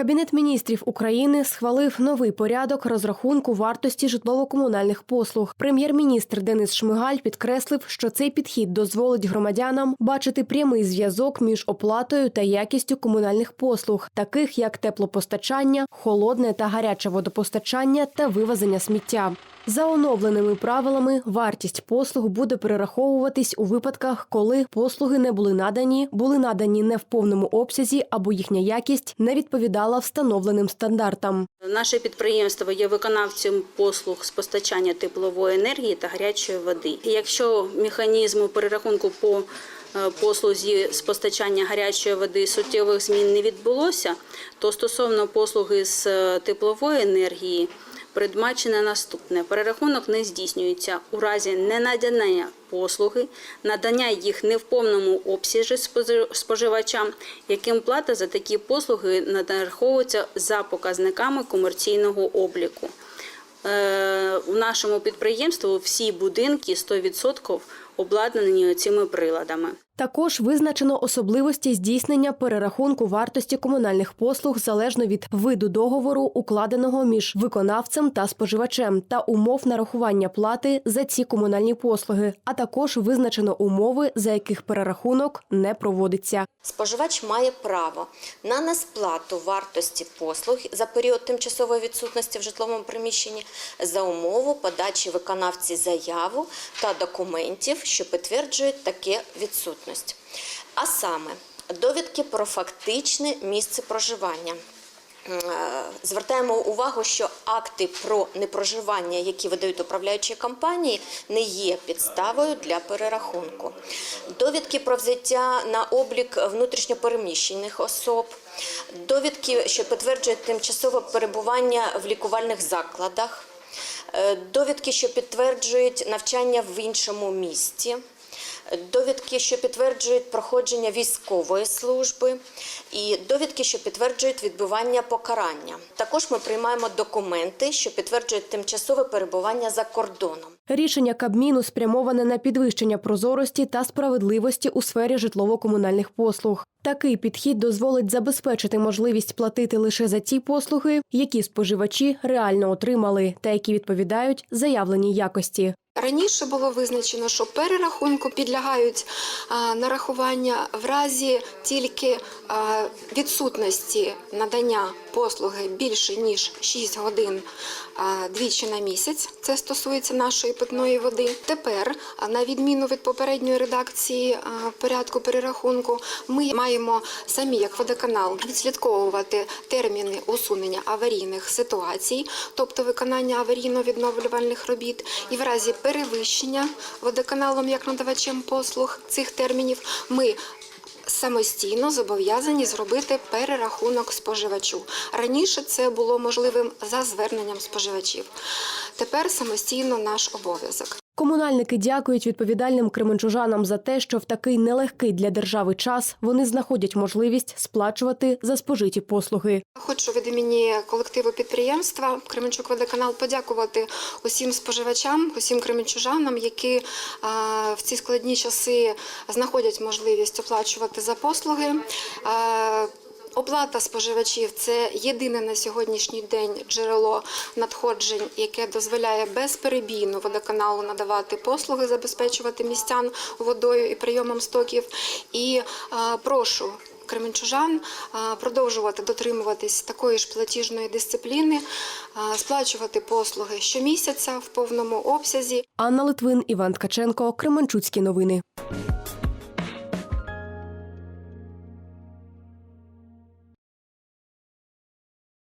Кабінет міністрів України схвалив новий порядок розрахунку вартості житлово-комунальних послуг. Прем'єр-міністр Денис Шмигаль підкреслив, що цей підхід дозволить громадянам бачити прямий зв'язок між оплатою та якістю комунальних послуг, таких як теплопостачання, холодне та гаряче водопостачання та вивезення сміття. За оновленими правилами вартість послуг буде перераховуватись у випадках, коли послуги не були надані, були надані не в повному обсязі або їхня якість не відповідала встановленим стандартам. Наше підприємство є виконавцем послуг з постачання теплової енергії та гарячої води. Якщо механізму перерахунку по е, послузі з постачання гарячої води суттєвих змін не відбулося, то стосовно послуги з е, теплової енергії передбачене наступне: перерахунок не здійснюється у разі ненадання послуги, надання їх не в повному обсязі спожи- споживачам, яким плата за такі послуги нараховується за показниками комерційного обліку. Е, У нашому підприємстві всі будинки 100% обладнані цими приладами. Також визначено особливості здійснення перерахунку вартості комунальних послуг залежно від виду договору, укладеного між виконавцем та споживачем, та умов нарахування плати за ці комунальні послуги, а також визначено умови, за яких перерахунок не проводиться. Споживач має право на несплату вартості послуг за період тимчасової відсутності в житловому приміщенні за умову подачі виконавці заяву та документів, що підтверджують таке відсутність. А саме довідки про фактичне місце проживання. Е, Звертаємо увагу, що акти про непроживання, які видають управляючі компанії, не є підставою для перерахунку. Довідки про взяття на облік внутрішньопереміщених особ, довідки, що підтверджують тимчасове перебування в лікувальних закладах, е, довідки, що підтверджують навчання в іншому місті довідки, що підтверджують проходження військової служби, і довідки, що підтверджують відбування покарання. Також ми приймаємо документи, що підтверджують тимчасове перебування за кордоном. Рішення Кабміну спрямоване на підвищення прозорості та справедливості у сфері житлово-комунальних послуг. Такий підхід дозволить забезпечити можливість платити лише за ті послуги, які споживачі реально отримали, та які відповідають заявленій якості. Раніше було визначено, що перерахунку підлягають нарахування в разі тільки відсутності надання послуги більше ніж 6 годин двічі на місяць. Це стосується нашої питної води. Тепер, на відміну від попередньої редакції порядку перерахунку, ми маємо самі, як водоканал, відслідковувати терміни усунення аварійних ситуацій, тобто виконання аварійно-відновлювальних робіт, і в разі перевищення водоканалом як надавачем послуг цих термінів ми самостійно зобов'язані зробити перерахунок споживачу. Раніше це було можливим за зверненням споживачів. Тепер самостійно наш обов'язок. Комунальники дякують відповідальним кременчужанам за те, що в такий нелегкий для держави час вони знаходять можливість сплачувати за спожиті послуги. Хочу від імені колективу підприємства Кременчук водоканал подякувати усім споживачам, усім кременчужанам, які в ці складні часи знаходять можливість оплачувати за послуги. Оплата споживачів це єдине на сьогоднішній день джерело надходжень, яке дозволяє безперебійно водоканалу надавати послуги, забезпечувати містян водою і прийомом стоків. І а, прошу кременчужан продовжувати дотримуватись такої ж платіжної дисципліни, сплачувати послуги щомісяця в повному обсязі. Анна Литвин, Іван Ткаченко, Кременчуцькі новини.